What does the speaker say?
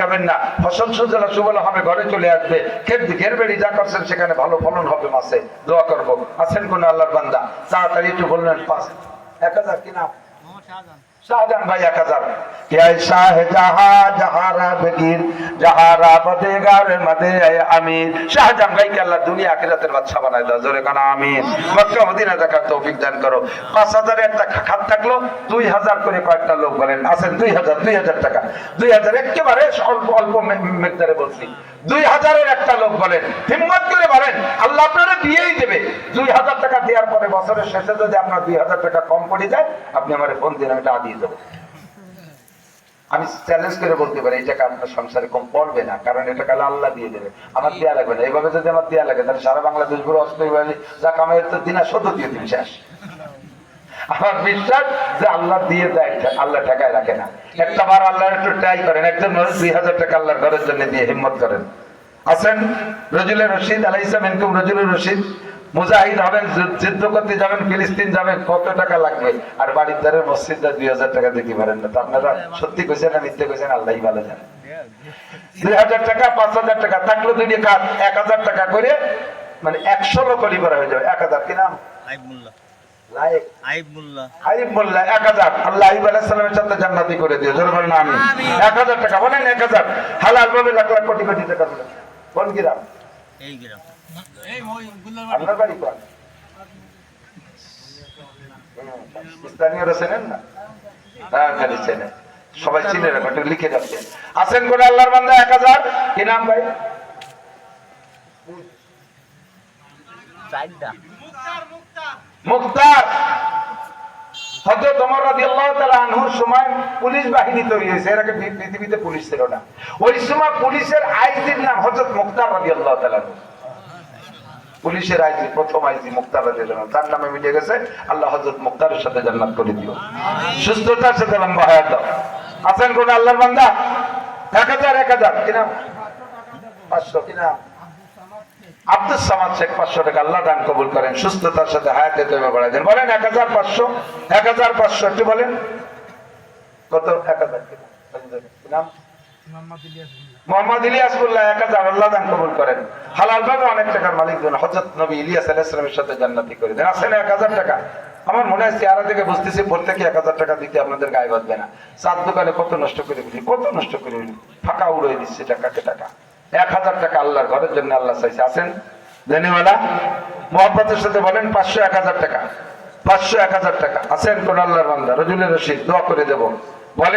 খাবেন না। ফসল সুজলা সুবলা হবে, ঘরে চলে আসবে। ক্ষেত ঘের করছেন সেখানে ভালো ফলন হবে মাসে। দোয়া করব। আছেন কোন আল্লাহর বান্দা? তাড়াতাড়ি একটু বললেন, পাঁচ এক হাজার কি নাম একেবারে অল্প অল্প লোক বলেন, হিম্মত আল্লাহ আপনারা দেবে। দুই হাজার টাকা পরে বছরের শেষে যদি আপনার দুই হাজার টাকা কম পড়ে যায়, আপনি আমার ফোন দিন আমি দিয়ে আমি চ্যালেঞ্জ করে বলতে পারি, এই টাকা সংসারে কম পড়বে না, কারণ এটা কালে আল্লাহ দিয়ে দেবে। আমার দেয়া লাগবে না। এইভাবে যদি আমার দেয়া লাগে, তাহলে সারা বাংলাদেশ পুরো অস্ট্রেলিয়া যা কামাইয়ের তো দিনা দিয়ে দিন শেষ। আমার বিশ্বাস যে আল্লাহ দিয়ে দেয়, আল্লাহ রাখে না। একটা বার আল্লাহ একটু ট্রাই করেন একজন দুই হাজার টাকা ঘরের জন্য দিয়ে হিম্মত করেন। আছেন রজুলের রশিদ আলাই ইসলাম ইনকুম রজুলের রশিদ। মুজাহিদ হবেন যুদ্ধ- করতে যাবেন ফিলিস্তিন যাবেন কত টাকা লাগবে? আর বাড়ির দ্বারে মসজিদটা দুই হাজার টাকা দিতে পারেন না। তো আপনারা সত্যি কইছেন না মিথ্যে কইছেন? আল্লাহই ভালো জানেন দুই হাজার টাকা পাঁচ হাজার টাকা থাকল দুই কাজ এক হাজার টাকা করে মানে একশো লোক লিবার হয়ে যাবে। এক হাজার কি নাম? হাজার। আল্লাহ আইব আলাইহিস সালামের সাথে জান্নাতি করে দিও। জোরে বলেন আমি এক হাজার টাকা বলেন এক হাজার। হালাল ভাবে লাখ লাখ কোটি কোটি টাকা কোন গ্রাম। এই গ্রাম আপনার বাড়ি কোন? হুম, স্থানীয়রা চেনেন না? হ্যাঁ খালি চেনে সবাই চিনে রাখো একটু লিখে রাখছেন আছেন কোন আল্লাহর বান্দা এক হাজার? কি নাম ভাই? মুক্তার হযরত ওমর রাদিয়াল্লাহু তাআলা আনহুর সময় পুলিশ বাহিনী তৈরি হয়েছে। এর আগে পৃথিবীতে পুলিশ ছিল না। ওই সময় পুলিশের আইজির মুক্তার তাআলা আনহু। পুলিশের আইজি প্রথম আইজি মুক্তার রাদিয়াল্লাহু আনহু। তার নামে মিটে গেছে আল্লাহ হযরত মুক্তারের সাথে জান্নাত করে দিও। সুস্থতার সাথে লম্বা হায়াত দাও। আছেন কোন আল্লাহর বান্দা? এক হাজার এক হাজার। কি নাম? পাঁচশো কি নাম? আব্দুল সামাদ শেখ পাঁচশো টাকা আল্লাহ দান কবুল করেন। সুস্থতার সাথে হায়াতে তৈরি বাড়াই দেন। বলেন এক হাজার পাঁচশো এক হাজার পাঁচশো একটু বলেন। কত? এক হাজার কি নাম? আল্লাহর ঘরের জন্য আল্লাহ চাইছে। আসেন ধন্যবাদ মোহাম্মতের সাথে বলেন, পাঁচশো এক হাজার টাকা। পাঁচশো এক হাজার টাকা। আছেন কোন আল্লাহর রজুলের রশিদ, দোয়া করে দেব। বলেন